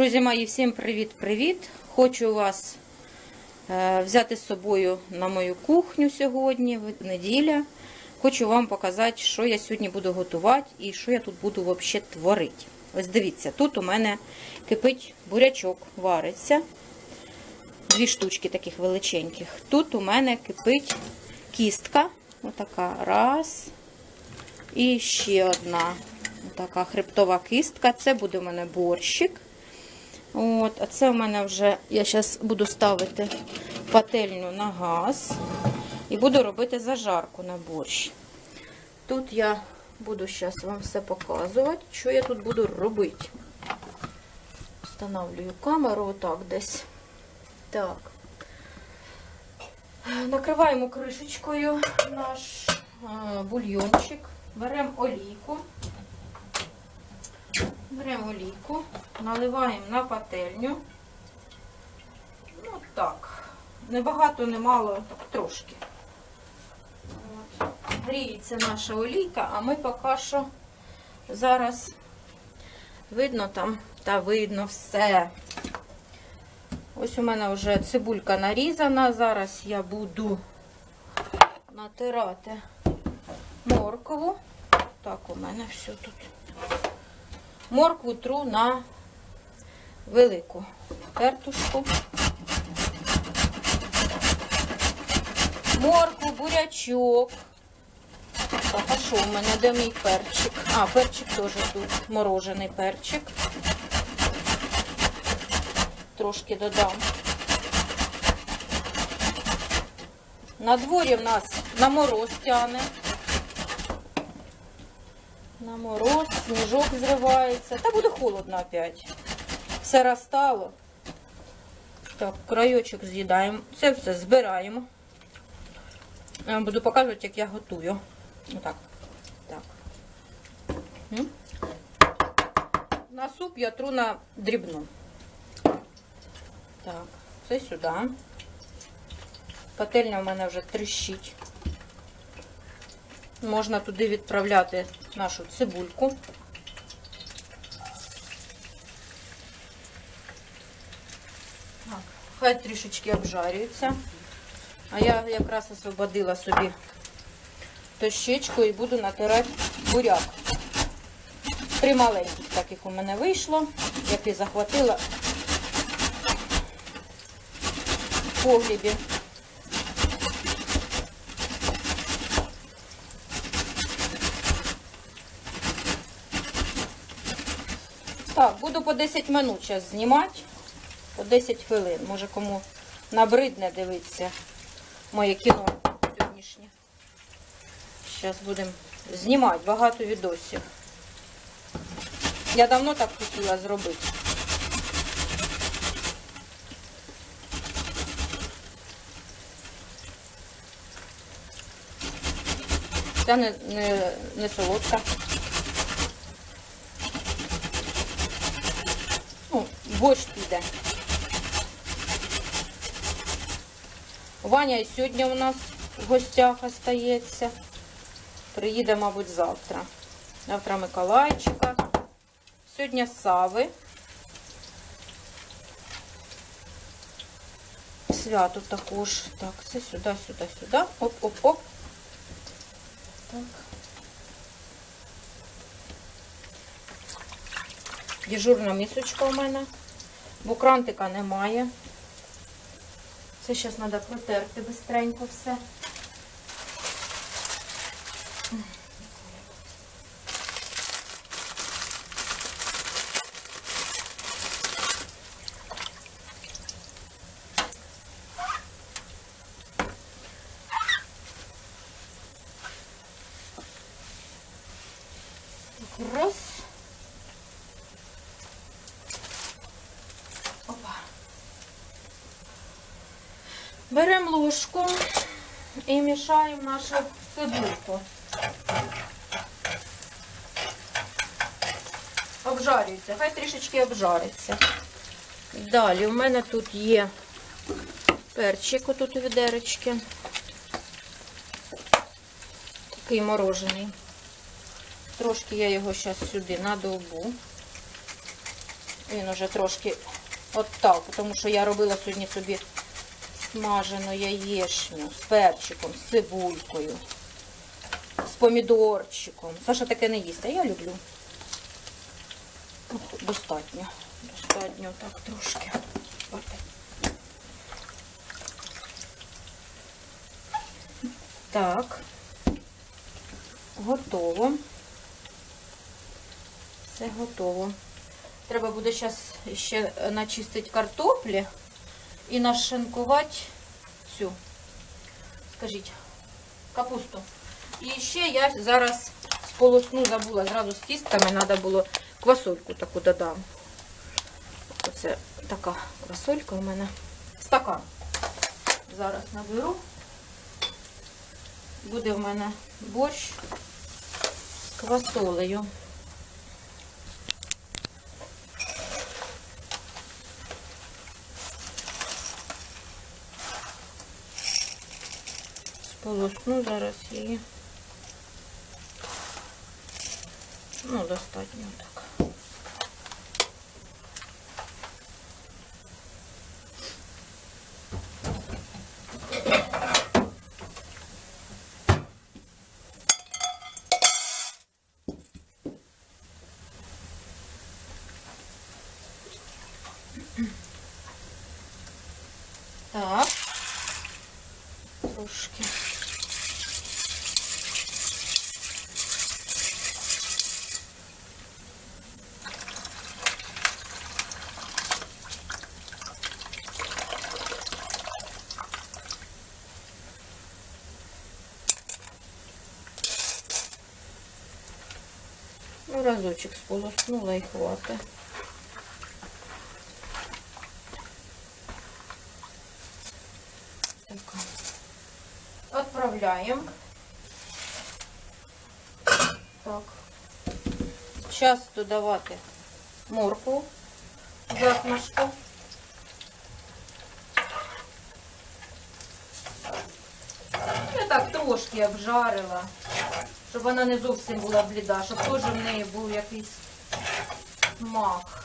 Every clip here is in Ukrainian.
Друзі мої, всім привіт-привіт! Хочу вас е, взяти з собою на мою кухню сьогодні, неділя. Хочу вам показати, що я сьогодні буду готувати і що я тут буду взагалі творити. Ось дивіться, тут у мене кипить бурячок, вариться. Дві штучки таких величеньких. Тут у мене кипить кістка. Отака. Раз. І ще одна. Така хребтова кістка. Це буде у мене борщик. От, а це у мене вже, я зараз буду ставити пательню на газ і буду робити зажарку на борщ. Тут я буду зараз вам все показувати, що я тут буду робити. Встановлюю камеру отак десь. Так. Накриваємо кришечкою наш е, бульйончик. Беремо олійку. Беремо олійку, наливаємо на пательню. Ну так. Небагато, немало, трошки. От. Гріється наша олійка, а ми поки що зараз видно там, та видно все. Ось у мене вже цибулька нарізана. Зараз я буду натирати моркову. Так, у мене все тут. Моркву тру на велику тертушку. Моркву, бурячок. Так, а що у мене де мій перчик? А, перчик теж тут. Морожений перчик. Трошки додам. На дворі в нас на мороз тяне. На мороз, сніжок зривається. Та буде холодно опять. Все розстало. Так, крайочок з'їдаємо. Це все збираємо. Я вам буду показувати, як я готую. Отак. Так. На суп я тру на дрібну. Так, це сюди. Пательня в мене вже тріщить. Можна туди відправляти нашу цибульку. Хай трішечки обжарюється. А я якраз освободила собі дощечку і буду натирати буряк. Три маленьких таких у мене вийшло, які захватила в погрібі. Так, буду по 10 минут зараз знімати. По 10 хвилин. Може кому набридне дивитися моє кіно сьогоднішнє. Зараз будемо знімати багато відосів. Я давно так хотіла зробити. Ця не, не, не солодка. Ну, борщ піде. Ваня і сьогодні у нас в гостях остається. Приїде, мабуть, завтра. Завтра Миколайчика. Сьогодні Сави. Свято також. Так, це сюди, сюди, сюди. Оп-оп-оп. Так. Дежурна місочка у мене. Бо крантика немає. Це зараз треба протерти бистренько все. Раз. Беремо ложку і мішаємо нашу цибульку. Обжарюється, хай трішечки обжариться. Далі у мене тут є перчик отут у відеречки. Такий морожений. Трошки я його зараз сюди надовбу. Він уже трошки оттав, тому що я робила сьогодні собі смажену яєчню з перчиком, з цибулькою, з помідорчиком. Саша таке не їсть, а я люблю. Достатньо. Достатньо так трошки. Так. Готово. Все готово. Треба буде зараз ще начистити картоплі і нашинкувати цю, скажіть, капусту. І ще я зараз сполосну, забула, зразу з тістками треба було квасольку таку додам. Оце така квасолька у мене. Стакан. Зараз наберу. Буде в мене борщ з квасолею. Сполосну зараз її. Ну, достатньо так. Так. Трошки. Разочек сполоснула и хватит. Так. Отправляем. Так. Сейчас додавати моркву засмажку. Я так трошки обжарила, щоб вона не зовсім була бліда, щоб теж в неї був якийсь смак.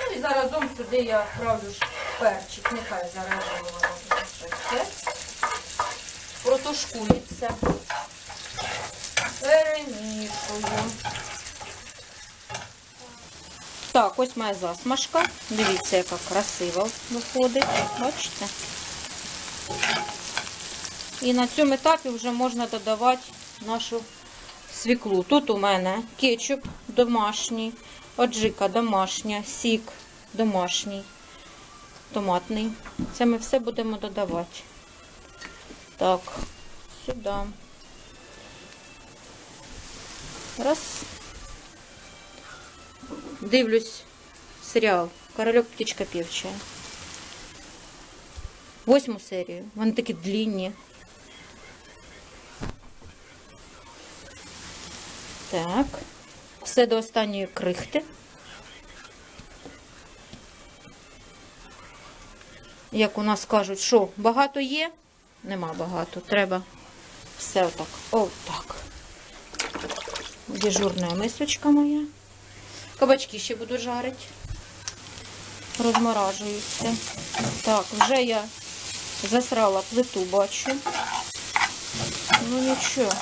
Ну і заразом сюди я вправлю перчик, нехай заразом воно це протушкується. Перемішую. Так, ось моя засмажка. Дивіться, яка красива виходить. Бачите? І на цьому етапі вже можна додавати нашу свіклу. Тут у мене кетчуп домашній, аджика домашня, сік домашній, томатний. Це ми все будемо додавати. Так, сюди. Раз. Дивлюсь серіал Корольок птичка півчая. Восьму серію. Вони такі длінні. Так. Все до останньої крихти. Як у нас кажуть, що багато є? Нема багато. Треба все отак. Отак. Дежурна мисочка моя. Кабачки ще буду жарити. Розморажуються. Так, вже я засрала плиту, бачу. Ну нічого.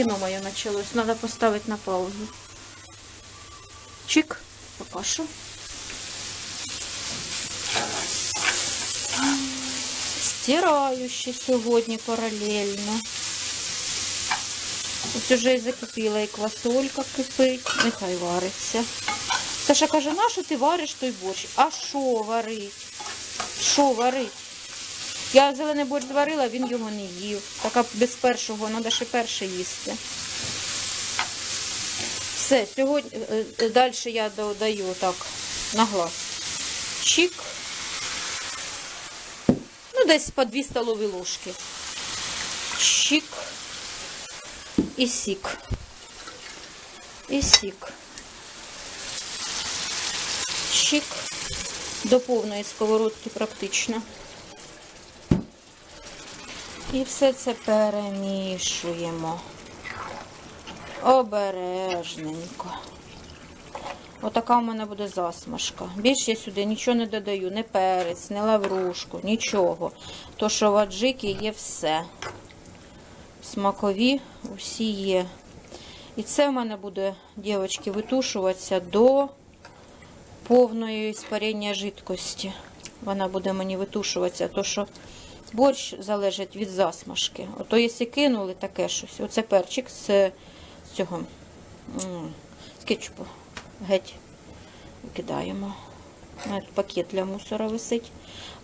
Так, кіно моє почалось. Треба поставити на паузу. Чик, поки що. Стираю ще сьогодні паралельно. Ось уже і закипіла і квасолька кипить, нехай вариться. Саша каже, на що ти вариш той борщ? А що варить? Що варить? Я зелений борщ зварила, він його не їв. Так без першого треба ще перше їсти. Все, сьогодні далі я додаю так на глаз. Чик. Ну, десь по 2 столові ложки. Чик. І сік. І сік. Чик. До повної сковородки практично. І все це перемішуємо. Обережненько. Отака у мене буде засмажка. Більше я сюди нічого не додаю, ні перець, ні лаврушку, нічого. То, що в аджики є все. Смакові усі є. І це в мене буде, дівчатки, витушуватися до повної іспарення жидкості. Вона буде мені витушуватися, то що борщ залежить від засмажки. Ото якщо кинули таке щось, оце перчик з, цього з кетчупу. Геть викидаємо. Пакет для мусора висить.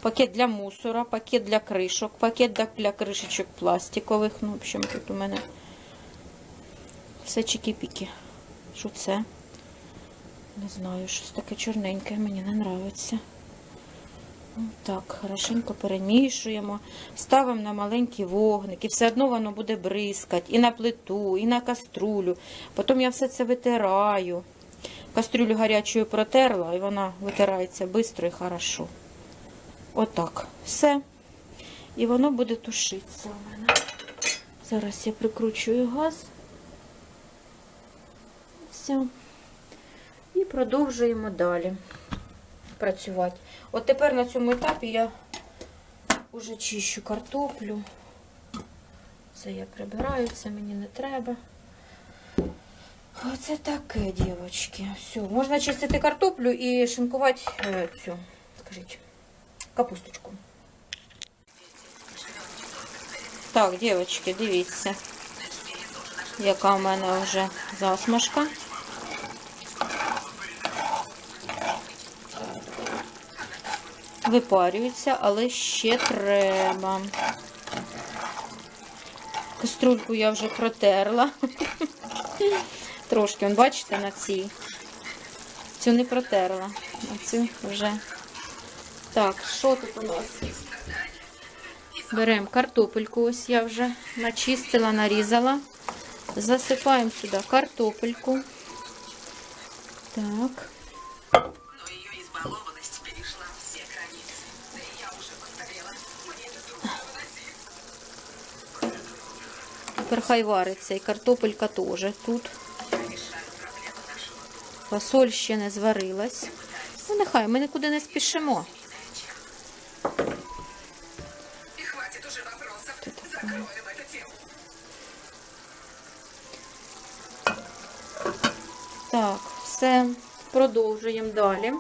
Пакет для мусора, пакет для кришок, пакет для кришечок пластикових. Ну, в общем, тут у мене все чики-піки. Що це? Не знаю, щось таке чорненьке, мені не подобається. Так, хорошенько перемішуємо, ставимо на маленький вогник, і все одно воно буде бризкати і на плиту, і на каструлю. Потім я все це витираю. Кастрюлю гарячою протерла, і вона витирається швидко і хорошо. Отак. Все. І воно буде тушитися у мене. Зараз я прикручую газ. Все. І продовжуємо далі працювати. От тепер на цьому етапі я вже чищу картоплю. Це я прибираю, це мені не треба. Оце таке, дівчатки. Все, можна чистити картоплю і шинкувати е, цю, скажіть, капусточку. Так, дівчатки, дивіться, яка в мене вже засмажка. Випарюється, але ще треба. Каструльку я вже протерла. Трошки, он, бачите, на цій. Цю не протерла, а цю вже. Так, що тут у нас? Беремо картопельку, ось я вже начистила, нарізала. Засипаємо сюди картопельку. Так. Тепер хай вариться і картопелька теж тут. Фасоль ще не зварилась. Ну, нехай, ми нікуди не спішимо. Так, все, продовжуємо далі.